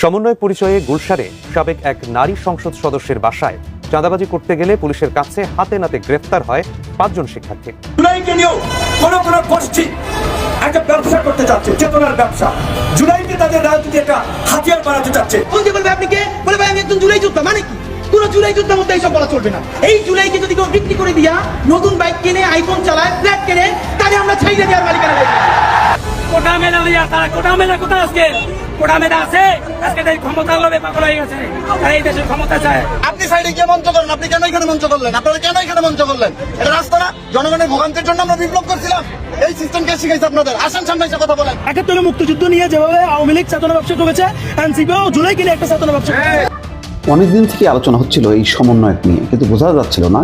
সমন্বয় পরিচয়ে গুলশারে সাবেক এক নারী সংসদ সদস্যের বাসায় চাঁদাবাজি করতে গেলে পুলিশের কাছে হাতে নাতে গ্রেফতার হয় পাঁচজন শিক্ষার্থী। জুলাইকে নিয়েও কোন কোন গোষ্ঠী একটা ব্যবসা করতে চাচ্ছে চেতনার ব্যবসা। জুলাইকে তাদের রাজনীতি একটা হাতিয়ার বানাতে চাচ্ছে বলতে বলবে আপনি কে? বলে ভাই আমি একজন জুলাই যোদ্ধা মানে কি? পুরো জুলাই যোদ্ধার মধ্যে এইসব বলা চলবে না। এই জুলাইকে যদি কেউ বিক্রি করে দিয়া নতুন বাইক কিনে আইফোন চালায় ফ্ল্যাট কিনে তাহলে আমরা ছাইড়ে দেওয়ার মালিকানা দেবো কোটা মেলা লইয়া তারা কোটা মেলা কোথায় আজকে? কোটা মেলা আছে? আজকে তাই ক্ষমতার লোভে পাগল হয়ে গেছে। তারা এই দেশের ক্ষমতা চায়। আপনি সাইডে গিয়ে মঞ্চ করেন আপনি কেন এখানে মঞ্চ করলেন? আপনারা কেন এখানে মঞ্চ করলেন? এটা রাস্তা না। জনগণের ভোগান্তির জন্য আমরা বিপ্লব করছিলাম। এই সিস্টেম শিখাইছে আপনাদের। আসেন সামনে এসে কথা বলেন। একাত্তরে মুক্তিযুদ্ধ নিয়ে যেভাবে আওয়ামী লীগ চেতনা ব্যবসা করেছে এনসিপিও জুলাই কিনে একটা চেতনা ব্যবসা করেছে। অনেকদিন থেকে আলোচনা হচ্ছিল এই সমন্বয়ক নিয়ে কিন্তু বোঝা যাচ্ছিল না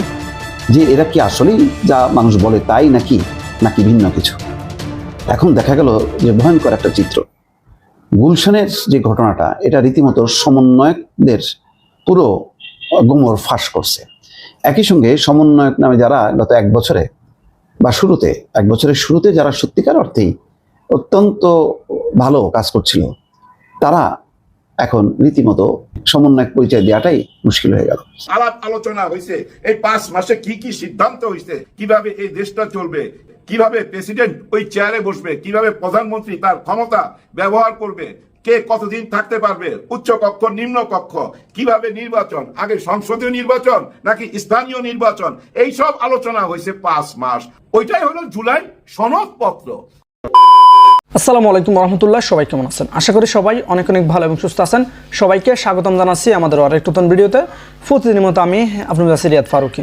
যে এরা কি আসলেই যা মানুষ বলে তাই নাকি? নাকি ভিন্ন কিছু? এখন দেখা গেল যে ভয়ঙ্কর একটা চিত্র। গুলশানের যে ঘটনাটা, এটা রীতিমতো সমন্বয়কদের পুরো গোমর ফাঁস করছে। একই সঙ্গে সমন্বয়ক নামে যারা গত এক বছরে বা শুরুতে, এক বছরের শুরুতে যারা সত্যিকার অর্থেই অত্যন্ত ভালো কাজ করছিল, তারা এখন রীতিমতো সমন্বয়ক পরিচয় দেওয়াটাই মুশকিল হয়ে গেল। আলাপ আলোচনা হয়েছে এই পাঁচ মাসে কি কি সিদ্ধান্ত হয়েছে কীভাবে এই দেশটা চলবে কীভাবে প্রেসিডেন্ট ওই চেয়ারে বসবে, কীভাবে প্রধানমন্ত্রী তার ক্ষমতা ব্যবহার করবে, কে কতদিন থাকতে পারবে, উচ্চ কক্ষ, নিম্ন কক্ষ, কীভাবে নির্বাচন, আগে সংসদীয় নির্বাচন নাকি স্থানীয় নির্বাচন এই সব আলোচনা হয়েছে পাঁচ মাস। ওইটাই হলো জুলাই সনদপত্র। আসসালামু আলাইকুম রহমতুল্লাহ, সবাই কেমন আছেন? আশা করি সবাই অনেক অনেক ভালো এবং সুস্থ আছেন। সবাইকে স্বাগতম জানাচ্ছি আমাদের আরেক নতুন ভিডিওতে। প্রতিদিনের মতো আমি আপনার কাছে রিয়াদ ফারুকি।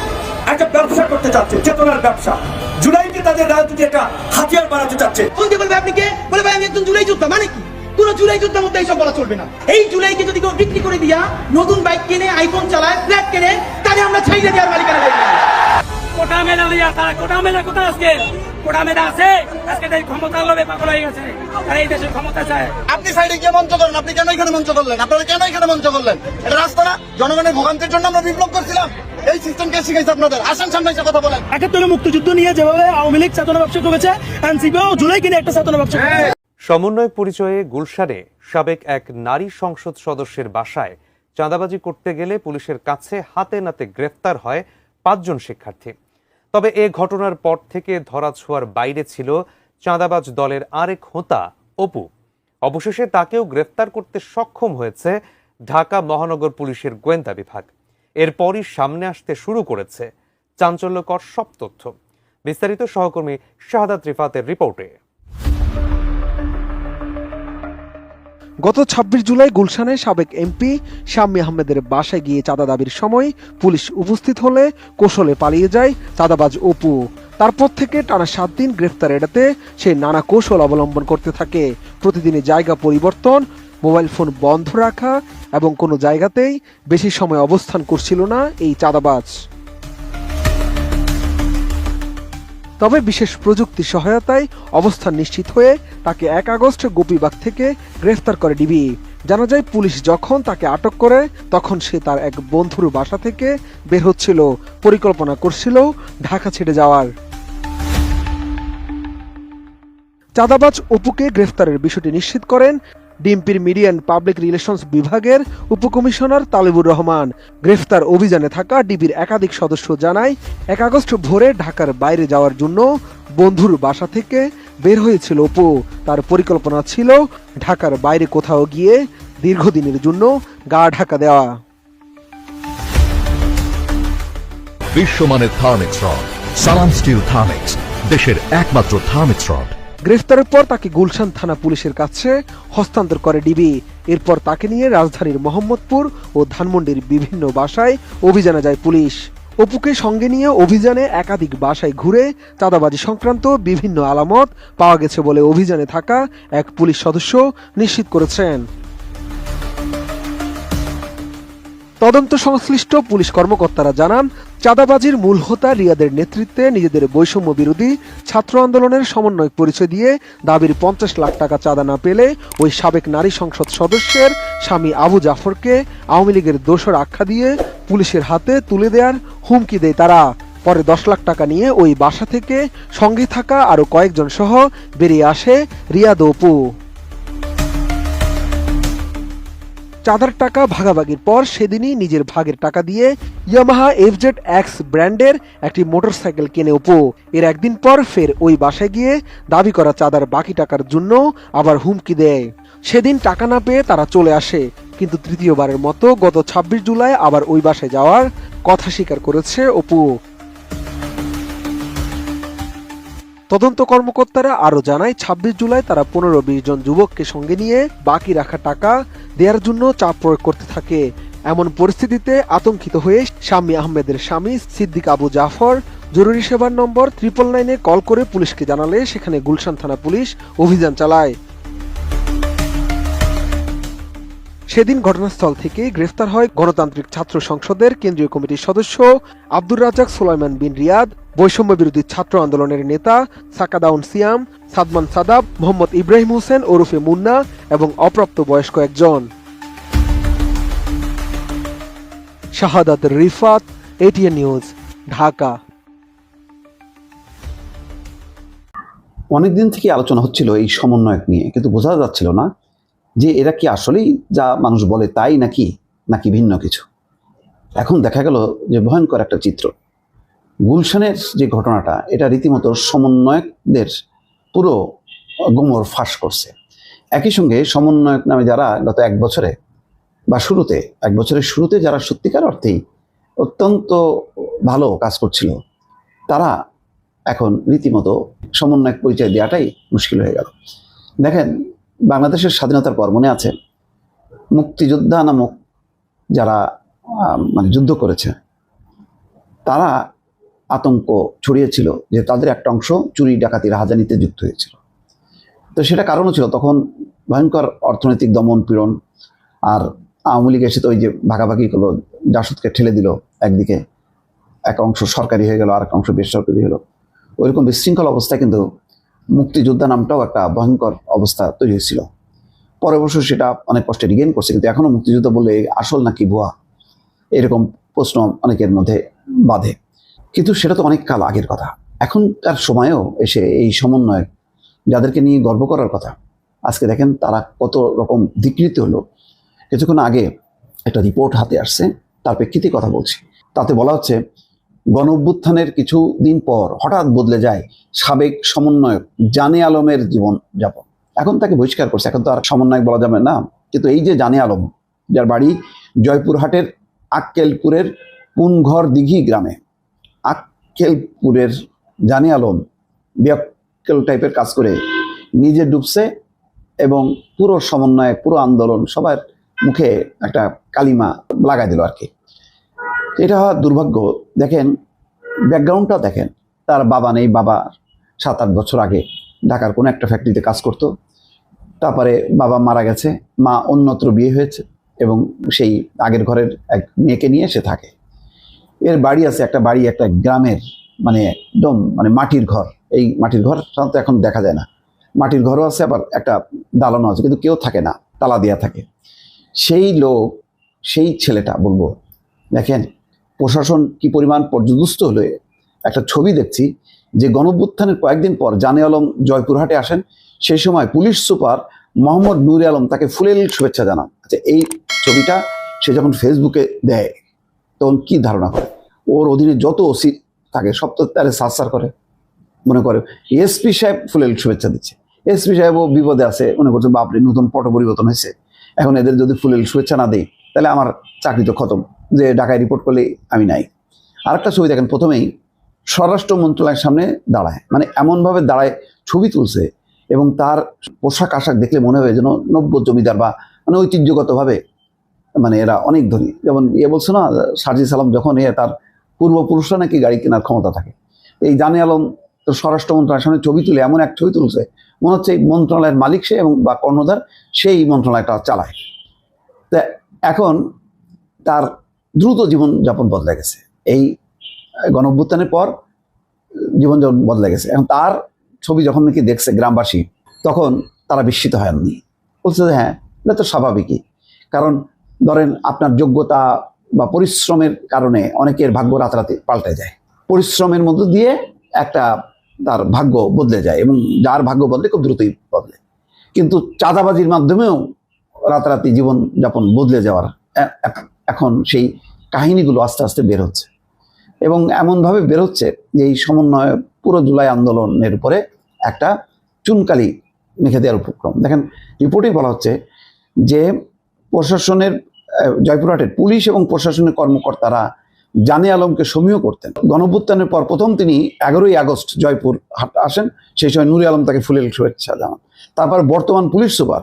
একটা ব্যবসা করতে চাচ্ছে চেতনার ব্যবসা। জুলাইকে তাদের রাজনীতি একটা হাতিয়ার বানাতে চাচ্ছে। বলতে বলবে আপনি কে? বলে ভাই আমি একজন জুলাই যোদ্ধা মানে কি? পুরো জুলাই যোদ্ধার মধ্যে এইসব বলা চলবে না। এই জুলাইকে যদি কেউ বিক্রি করে দিয়া নতুন বাইক কিনে আইফোন চালায় ফ্ল্যাট কিনে তাহলে আমরা ছাইড়ে দেওয়ার মালিকানা কোটা মেলা লইয়া তারা কোটা মেলা কোথায় আজকে? কোটা আছে আজকে তাই ক্ষমতার লোভে পাগল হয়ে গেছে। তারা এই দেশের ক্ষমতা চায়। আপনি সাইডে গিয়ে মঞ্চ করেন আপনি কেন এখানে মঞ্চ করলেন? আপনারা কেন এখানে মঞ্চ করলেন? এটা রাস্তা না? জনগণের ভোগান্তির জন্য আমরা বিপ্লব করছিলাম। এই সিস্টেম শিখাইছে আপনাদের। আসেন সামনে এসে কথা বলেন। একাত্তরে মুক্তিযুদ্ধ নিয়ে যেভাবে আওয়ামী লীগ চেতনা ব্যবসা করেছে এনসিপিও জুলাই কিনে একটা চেতনা ব্যবসা সমন্বয় পরিচয়ে গুলশানে সাবেক এক নারী সংসদ সদস্যের বাসায় চাঁদাবাজি করতে গেলে পুলিশের কাছে হাতে নাতে গ্রেফতার হয় পাঁচজন শিক্ষার্থী। তবে এ ঘটনার পর থেকে ধরা ছোঁয়ার বাইরে ছিল চাঁদাবাজ দলের আরেক হোতা, অপু। অবশেষে তাকেও গ্রেফতার করতে সক্ষম হয়েছে ঢাকা মহানগর পুলিশের গোয়েন্দা বিভাগ। এরপরই সামনে আসতে শুরু করেছে। চাঞ্চল্যকর সব তথ্য। বিস্তারিত সহকর্মী শাহাদাত রিফাতের রিপোর্টে। গত ২৬ জুলাই গুলশানে সাবেক এমপি শাম্মী আহমেদের বাসায় গিয়ে চাঁদা দাবির সময় পুলিশ উপস্থিত হলে কৌশলে পালিয়ে যায় চাঁদাবাজ অপু। তারপর থেকে টানা সাত দিন গ্রেফতার এড়াতে সে নানা কৌশল অবলম্বন করতে থাকে। প্রতিদিনই জায়গা পরিবর্তন, মোবাইল ফোন বন্ধ রাখা এবং কোনো জায়গাতেই বেশি সময় অবস্থান করছিল না এই চাঁদাবাজ। তবে বিশেষ প্রযুক্তি সহায়তায় অবস্থান নিশ্চিত হয়ে তাকে এক আগস্ট গোপীবাগ থেকে গ্রেফতার করে ডিবি। জানা যায়, পুলিশ যখন তাকে আটক করে, তখন সে তার এক বন্ধুর বাসা থেকে বের হচ্ছিল। পরিকল্পনা করছিল ঢাকা ছেড়ে যাওয়ার। চাঁদাবাজ অপুকে গ্রেফতারের বিষয়টি নিশ্চিত করেন ডিএমপির মিডিয়া অ্যান্ড পাবলিক রিলেশনস বিভাগের উপকমিশনার তালিবুর রহমান। গ্রেফতার অভিযানে থাকা ডিবির একাধিক সদস্য জানায়, এক আগস্ট ভোরে ঢাকার বাইরে যাওয়ার জন্য বন্ধুর বাসা থেকে বের হয়েছিল অপু। তার পরিকল্পনা ছিল ঢাকার বাইরে কোথাও গিয়ে দীর্ঘদিনের জন্য গা ঢাকা দেওয়া। বিশ্বমানের Thermex rod, Salam steel Thermex, দেশের একমাত্র থার্মিক্স রড। গ্রেফতারের পর তাকে গুলশান থানা পুলিশের কাছে হস্তান্তর করে ডিবি। এরপর তাকে নিয়ে রাজধানীর মোহাম্মদপুর ও ধানমন্ডির বিভিন্ন বাসায় অভিযানে যায় পুলিশ। অপুকে সঙ্গে নিয়ে অভিযানে একাধিক বাসায় ঘুরে চাঁদাবাজি সংক্রান্ত বিভিন্ন আলামত পাওয়া গেছে বলে অভিযানে থাকা এক পুলিশ সদস্য নিশ্চিত করেছেন। তদন্ত সংশ্লিষ্ট পুলিশ কর্মকর্তারা জানান চাঁদাবাজির মূল হোতা রিয়াদের নেতৃত্বে নিজেদের বৈষম্য বিরোধী ছাত্র আন্দোলনের সমন্বয় পরিচয় দিয়ে দাবির পঞ্চাশ লাখ টাকা চাঁদা না পেলে ওই সাবেক নারী সংসদ সদস্যের স্বামী আবু জাফরকে আওয়ামী লীগের দোষর আখ্যা দিয়ে পুলিশের হাতে তুলে দেওয়ার হুমকি দেয় তারা। পরে দশ লাখ টাকা নিয়ে ওই বাসা থেকে সঙ্গে থাকা আরও কয়েকজন সহ বেরিয়ে আসে রিয়াদ ও অপু। চাঁদার টাকা ভাগাভাগির পর সেদিনই নিজের ভাগের টাকা দিয়ে ইয়ামাহা এফজেড এক্স ব্র্যান্ডের একটি মোটরসাইকেল কেনে অপু। এর একদিন পর ফের ওই বাসায় গিয়ে দাবি করা চাঁদার বাকি টাকার জন্য আবার হুমকি দেয়। সেদিন টাকা না পেয়ে তারা চলে আসে, কিন্তু তৃতীয়বারের মতো গত ছাব্বিশ জুলাই আবার ওই বাসায় যাওয়ার কথা স্বীকার করেছে অপু। তদন্ত কর্মকর্তারা আরও জানায়, ছাব্বিশ জুলাই তারা পনেরো বিশ জন যুবককে সঙ্গে নিয়ে বাকি রাখা টাকা দেওয়ার জন্য চাপ প্রয়োগ করতে থাকে। এমন পরিস্থিতিতে আতঙ্কিত হয়ে স্বামী আহমেদের স্বামী সিদ্দিক আবু জাফর জরুরি সেবার নম্বর ট্রিপল নাইনে কল করে পুলিশকে জানালে সেখানে গুলশান থানা পুলিশ অভিযান চালায়। সেদিন ঘটনাস্থল থেকে গ্রেফতার হয় গণতান্ত্রিক ছাত্র সংসদের কেন্দ্রীয় কমিটির সদস্য আব্দুর রাজাক সোলাইমান বিন রিয়াদ বৈষম্য বিরোধী ছাত্র আন্দোলনের নেতা সাকাদাউন সিয়াম, সাদমান সাদাব, মোহাম্মদ ইব্রাহিম হোসেন ওরফে মুন্না এবং অপ্রাপ্ত বয়স্ক একজন। Shahadat Rifat, ATN news, Dhaka. অনেকদিন থেকে আলোচনা হচ্ছিল এই সমন্বয়ক নিয়ে, কিন্তু বোঝা যাচ্ছিল না যে এরা কি আসলেই যা মানুষ বলে তাই নাকি? নাকি ভিন্ন কিছু? এখন দেখা গেল যে ভয়ঙ্কর একটা চিত্র। গুলশানের যে ঘটনাটা, এটা রীতিমতো সমন্বয়কদের পুরো গোমর ফাঁস করছে। একই সঙ্গে সমন্বয়ক নামে যারা গত এক বছরে বা শুরুতে, এক বছরের শুরুতে যারা সত্যিকার অর্থেই অত্যন্ত ভালো কাজ করছিল, তারা এখন রীতিমতো সমন্বয়ক পরিচয় দেওয়াটাই মুশকিল হয়ে গেল। দেখেন বাংলাদেশের স্বাধীনতার পর মনে আছে? মুক্তিযোদ্ধা নামক যারা মানে যুদ্ধ করেছে, তারা আতঙ্ক ছড়িয়েছিল যে তাদের একটা অংশ চুরি, ডাকাতি, রাহাজানিতে যুক্ত হয়েছিল। তো সেটা কারণও ছিল, তখন ভয়ঙ্কর অর্থনৈতিক দমন, পীড়ন, আর আওয়ামী লীগ এসে তো ওই যে ভাগাভাগি করল, জাসদকে ঠেলে দিল একদিকে, এক অংশ সরকারি হয়ে গেল আর এক অংশ বেসরকারি হলো ওইরকম বিশৃঙ্খল অবস্থায় কিন্তু মুক্তিযোদ্ধা নামটাও একটা ভয়ঙ্কর অবস্থা তৈরি হয়েছিল। পরে অবশ্য সেটা অনেক কষ্টে রিগেন করছে, কিন্তু এখনও মুক্তিযুদ্ধ বললে আসল নাকি ভুয়া? এরকম প্রশ্ন অনেকের মধ্যে বাধে। কিন্তু সেটা তো অনেক কাল আগের কথা। এখনকার সময়েও এসে এই সমন্বয় যাদেরকে নিয়ে গর্ব করার কথা। আজকে দেখেন তারা কত রকম ধিকৃত হলো। কিছুক্ষণ আগে একটা রিপোর্ট হাতে আসছে, তার প্রেক্ষিতে কথা বলছি। তাতে বলা হচ্ছে গণ অভ্যুত্থানের কিছু দিন পর হঠাৎ বদলে যায় সাবেক সমন্বয়ক জানে আলমের জীবন যাপন। এখন তাকে বহিষ্কার করছে। এখন তো আর সমন্বয়ক বলা যাবে না। কিন্তু এই যে জানে আলম, যার বাড়ি জয়পুরহাটের আক্কেলপুরের পুনঘর দিঘি গ্রামে। আক্কেলপুরের জানে আলম বিয়াক্কেল টাইপের কাজ করে নিজে ডুবছে এবং পুরো সমন্বয় পুরো আন্দোলন সবার মুখে একটা কালিমা লাগাই দিল আর কি। এটা দুর্ভাগ্য। দেখেন, ব্যাকগ্রাউন্ডটা দেখেন। তার বাবা নেই বাবা সাত আট বছর আগে ঢাকার কোনো একটা ফ্যাক্টরিতে কাজ করতো। তারপরে বাবা মারা গেছে, মা অন্যত্র বিয়ে হয়েছে এবং সেই আগের ঘরের এক মেয়েকে নিয়ে সে থাকে। এর বাড়ি আছে, একটা বাড়ি, একটা গ্রামের মানে একদম মানে মাটির ঘর। এই মাটির ঘর সাধারণত এখন দেখা যায় না। মাটির ঘরও আছে, আবার একটা দালানও আছে, কিন্তু কেউ থাকে না, তালা দেওয়া থাকে। সেই লোক, সেই ছেলেটা, বলব, দেখেন প্রশাসন কি পরিমাণ পর্যদুস্ত হলে একটা ছবি দেখছি যে গণভ্যুত্থানের কয়েকদিন পর জানে আলম জয়পুরহাটে আসেন। সেই সময় পুলিশ সুপার মোহাম্মদ নুরে আলম তাকে ফুলেল শুভেচ্ছা জানান। আচ্ছা এই ছবিটা সে যখন ফেসবুকে দেয়, তখন কি ধারণা করে? ওর অধীনে যত ওসি থাকে, সব তো তারে সার করে, মনে করে। এসপি সাহেব ফুলেল শুভেচ্ছা দিচ্ছে। এসপি সাহেবও বিপদে আছে, মনে করছে, বাপরে, নতুন পট পরিবর্তন হয়েছে। এখন এদের যদি ফুলেল শুভেচ্ছা না দেই, তাহলে আমার চাকরি তো খতম। যে ঢাকায় রিপোর্ট করলে আমি নাই। আরেকটা ছবি দেখেন, প্রথমেই স্বরাষ্ট্র মন্ত্রণালয়ের সামনে দাঁড়ায়। মানে এমনভাবে দাঁড়ায় ছবি তুলছে এবং তার পোশাক আশাক দেখলে মনে হবে যেন নব্য জমিদার বা মানে ঐতিহ্যগতভাবে মানে এরা অনেক ধনী। যেমন ইয়ে বলছে না সাজি সালাম যখন এ তার পূর্বপুরুষরা নাকি গাড়ি কেনার ক্ষমতা থাকে। এই জানে আলম তো স্বরাষ্ট্র মন্ত্রণালয়ের সামনে ছবি তুলে, এমন এক ছবি তুলছে। মনে হচ্ছে এই মন্ত্রণালয়ের মালিক সে এবং বা কর্ণধার, সেই মন্ত্রণালয়টা চালায়। তা এখন তার দ্রুত জীবনযাপন বদলে গেছে। এই গণঅভ্যুত্থানের পর জীবনযাপন বদলে গেছে। এবং তার ছবি যখন নাকি দেখছে গ্রামবাসী, তখন তারা বিস্মিত হয়নি বলছে যে হ্যাঁ এটা তো স্বাভাবিকই। কারণ, ধরেন আপনার যোগ্যতা বা পরিশ্রমের কারণে অনেকের ভাগ্য রাতারাতি পাল্টে যায়। পরিশ্রমের মধ্য দিয়ে একটা তার ভাগ্য বদলে যায় এবং যার ভাগ্য বদলে খুব দ্রুতই বদলে। কিন্তু চাঁদাবাজির মাধ্যমেও রাতারাতি জীবনযাপন বদলে যাওয়ার এখন সেই কাহিনীগুলো আস্তে আস্তে বের হচ্ছে। এবং এমনভাবে বের হচ্ছে যে এই সমন্বয় পুরো জুলাই আন্দোলনের উপরে একটা চুনকালি মেখে দেওয়ার উপক্রম। দেখেন, রিপোর্টেই বলা হচ্ছে যে প্রশাসনের জয়পুরহাটের পুলিশ এবং প্রশাসনের কর্মকর্তারা জানে আলমকে সমীহ করতেন। গণভ্যুত্থানের পর প্রথম তিনি এগারোই আগস্ট জয়পুর হাট আসেন, সেই সময় নুরি আলম তাকে ফুলেল শুভেচ্ছা জানান। তারপর বর্তমান পুলিশ সুপার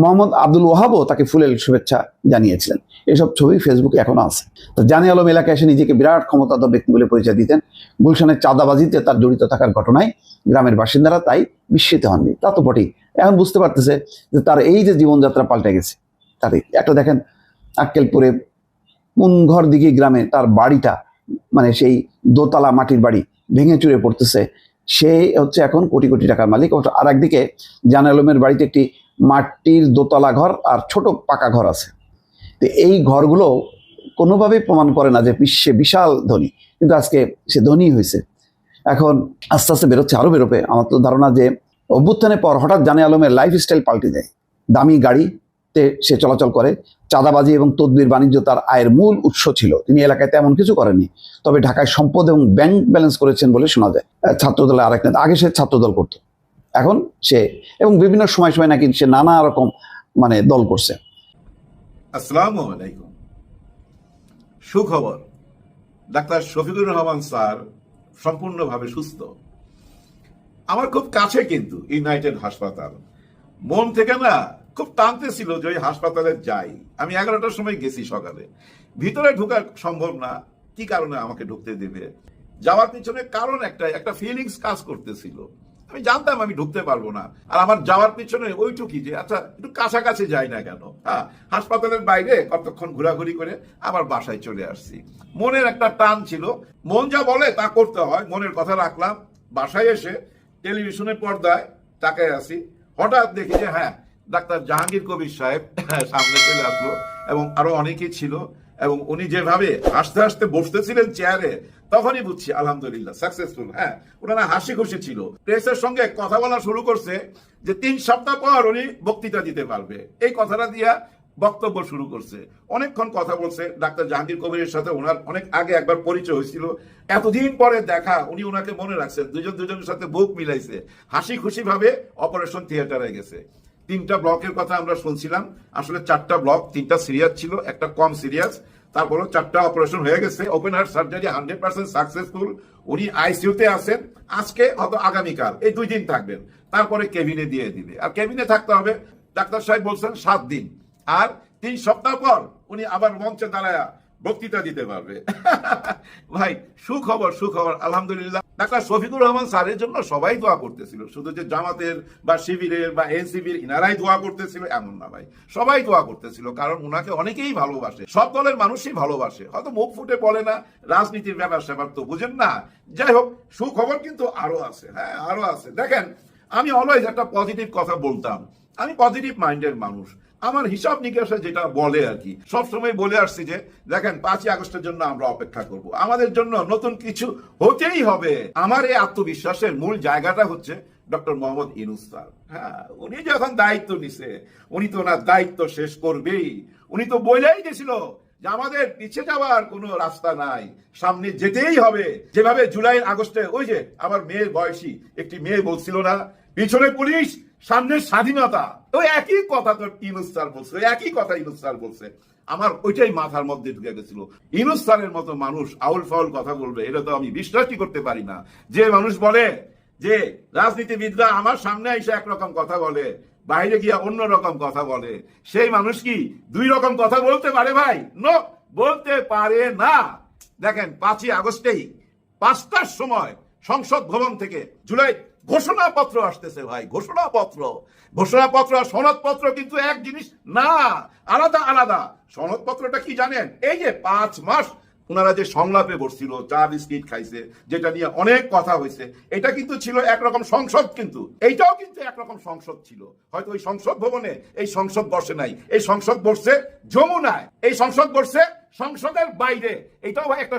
মোহাম্মদ আব্দুল ওয়াহাবও তাকে ফুলেল শুভেচ্ছা জানিয়েছিলেন। এসব ছবি ফেসবুকে এখনও আছে। তো জানে আলম এলাকায় এসে নিজেকে বিরাট ক্ষমতাধর ব্যক্তি বলে পরিচয় দিতেন। গুলশানের চাঁদাবাজিতে তার জড়িত থাকার ঘটনায় গ্রামের বাসিন্দারা তাই বিস্মিত হননি। তা তো বটেই। এখন বুঝতে পারতেছে যে তার এই যে জীবনযাত্রা পাল্টে গেছে তার একটা দেখেন, আক্কেলপুরে কোন ঘর দিকে গ্রামে তার বাড়িটা মানে সেই দোতলা মাটির বাড়ি ভেঙে চুরে পড়তেছে। সে হচ্ছে এখন কোটি কোটি টাকার মালিক। আর একদিকে জান আলমের বাড়িতে একটি মাটির দোতলা ঘর আর ছোট পাকা ঘর আছে। তো এই ঘরগুলো কোনোভাবেই প্রমাণ করে না যে বিশ্বে বিশাল ধনী। কিন্তু আজকে সে ধনী হয়েছে। এখন আস্তে আস্তে বেরোচ্ছে আরও বেরোবে। আমার তো ধারণা যে অভ্যুত্থানের পর হঠাৎ জানে আলমের লাইফ স্টাইল পাল্টে যায়। দামি গাড়িতে সে চলাচল করে, চাঁদাবাজি এবং তদবির বাণিজ্য তার আয়ের মূল উৎস ছিল। তিনি এলাকায় তেমন কিছু করেননি। তবে ঢাকায় সম্পদ এবং ব্যাংক ব্যালেন্স করেছেন বলে শোনা যায়। ছাত্রদলের আরেক নেতা। আগে সে ছাত্রদল করতো। এখন সে, এবং বিভিন্ন সময় সময় নাকি সে নানা রকম মানে দল করছে। আসসালামু সুখবর। ডাক্তার শফিকুর রহমান স্যার সম্পূর্ণভাবে সুস্থ। আমার খুব কাছে কিন্তু ইউনাইটেড হাসপাতাল। মন থেকে না খুব টানতে ছিল যে ওই হাসপাতালে যাই। আমি এগারোটার সময় গেছি সকালে। ভিতরে ঢোকা সম্ভব না। কি কারণে আমাকে ঢুকতে দেবে? যাওয়ার পিছনে কারণ একটা একটা ফিলিংস কাজ করতেছিল। আমি জানতাম আমি ঢুকতে পারব না। আর আমার যাওয়ার পিছনে ওইটুকি যে আচ্ছা একটু কাছাকাছি যাই না কেন? হ্যাঁ হাসপাতালের বাইরে কতক্ষণ ঘোরাঘুরি করে আবার বাসায় চলে আসছি। মনের একটা টান ছিল। মন যা বলে তা করতে হয়। মনের কথা রাখলাম। বাসায় এসে টেলিভিশনের পর্দায় তাকায় আসি হঠাৎ দেখি যে হ্যাঁ ডাক্তার জাহাঙ্গীর কবির সাহেব সামনে চলে আসলো এবং আরও অনেকেই ছিল। এবং উনি যেভাবে হাসতে হাসতে বসতেছিলেন চেয়ারে, তখনই বুঝছি, আলহামদুলিল্লাহ সাকসেসফুল হ্যাঁ। ওনারা হাসি খুশি ছিল। প্রেসের সঙ্গে কথা বলা শুরু করছে যে তিন সপ্তাহ পর উনি বক্তৃতা দিতে পারবে। এই কথাটা দিয়া বক্তব্য শুরু করছে। অনেকক্ষণ কথা বলছে, ডাক্তার জাহাঙ্গীর কবিরের সাথে ওনার অনেক আগে একবার পরিচয় হয়েছিল। এতদিন পরে দেখা, উনি ওনাকে মনে রাখছেন, দুজন দুজনের সাথে বুক মিলাইছে। হাসি খুশি ভাবে অপারেশন থিয়েটারে গেছে। তিনটা ব্লকের কথা আমরা শুনছিলাম। আসলে চারটা ব্লক, তিনটা সিরিয়াস ছিল, একটা কম সিরিয়াস। তারপরও চারটা অপারেশন হয়ে গেছে। Open heart surgery hundred percent successful উনি আইসিইউতে আছেন। আজকে হয়তো আগামীকাল, এই দুই দিন থাকবেন। তারপরে কেবিনে দিয়ে দিবে। আর কেবিনে থাকতে হবে। ডাক্তার সাহেব বলছেন সাত দিন। আর তিন সপ্তাহ পর উনি আবার মঞ্চে দাঁড়ায় বক্তৃতা দিতে পারবে। ভাই, সুখবর সুখবর। আলহামদুলিল্লাহ। ডাক্তার শফিকুর রহমান স্যারের জন্য সবাই দোয়া করতেছিল। শুধু যে জামাতের বা শিবিরের বা এনসিবির ইনারাই দোয়া করতেছিল, এমন না ভাই। সবাই দোয়া করতেছিল, কারণ উনাকে অনেকেই ভালোবাসে। সব দলের মানুষই ভালোবাসে। হয়তো মুখ ফুটে বলে না, রাজনীতির ব্যাপার স্যাপার তো বুঝেন না। যাই হোক, সুখবর কিন্তু আরও আছে। হ্যাঁ আরও আছে। দেখেন, আমি অলওয়েজ একটা পজিটিভ কথা বলতাম। আমি পজিটিভ মাইন্ডের মানুষ। আমার হিসাব নিকাশে যেটা বলে আর কি, সবসময় বলে আসছি যে, দেখেন, পাঁচই আগস্টের জন্য আমরা অপেক্ষা করব। আমাদের জন্য নতুন কিছু হতেই হবে। আমার এই আত্মবিশ্বাসের মূল জায়গাটা হচ্ছে ডক্টর মোহাম্মদ ইনুস স্যার। হ্যাঁ উনি যখন দায়িত্ব নিছে, উনি তো ওনার দায়িত্ব শেষ করবেই। উনি তো বলেই গেছিল যে আমাদের পিছিয়ে যাওয়ার কোনো রাস্তা নাই, সামনে যেতেই হবে। যেভাবে জুলাই আগস্টে, ওই যে, আমার মেয়ের বয়সী, একটি মেয়ে বলছিল না, পিছনে পুলিশ সামনে স্বাধীনতা। ওই একই কথা তো ইনুস স্যার বলছে একই কথা ইনুস স্যার বলছে। আমার ওইটাই মাথার মধ্যে ঢুকে গেছিল। ইনুস স্যারের মতো মানুষ আউল ফাউল কথা বলবে, এটা তো আমি বিশ্বাসই করতে পারি না। যে মানুষ বলে যে রাজনীতিবিদরা আমার সামনে এসে একরকম কথা বলে, বাইরে গিয়া অন্য রকম কথা বলে, সেই মানুষ কি দুই রকম কথা বলতে পারে ভাই? নো, বলতে পারে না। দেখেন, পাঁচই আগস্টেই পাঁচটার সময় সংসদ ভবন থেকে জুলাই ঘোষণাপত্র আসতেছে ভাই, ঘোষণাপত্র। ঘোষণাপত্র আর সনদপত্র কিন্তু এক জিনিস না, আলাদা আলাদা। সনদপত্রটা কি জানেন? এই যে পাঁচ মাস ওনারা যে সংলাপে বসছিল, চা, বিস্কিট খাইছে, যেটা নিয়ে অনেক কথা হয়েছে, এটা কিন্তু ছিল একরকম সংসদ কিন্তু। এইটাও কিন্তু একরকম সংসদ ছিল। হয়তো ওই সংসদ ভবনে এই সংসদ বসে নাই। এই সংসদ বসছে যমুনায়। এই সংসদ বসছে সংসদের বাইরে। এটাও একটা